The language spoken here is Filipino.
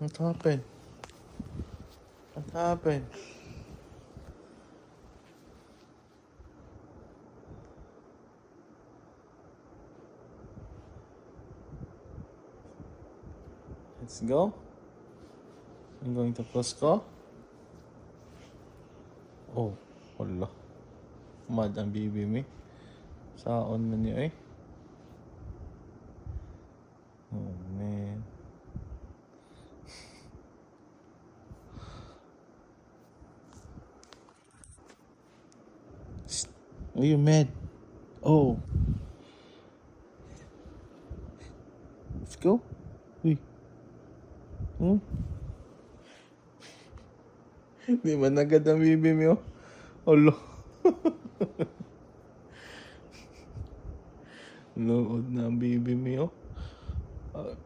What happened? What happened? Let's go. I'm going to Costco. Oh, wala. Mad ang bibi mi. Saon man niya eh. Oh man. Shh. Are you mad? Oh. Let's go. Uy. Hmm? Di ba nagad ang bibi mo? Olo. Lood na ang bibi mo. Ah,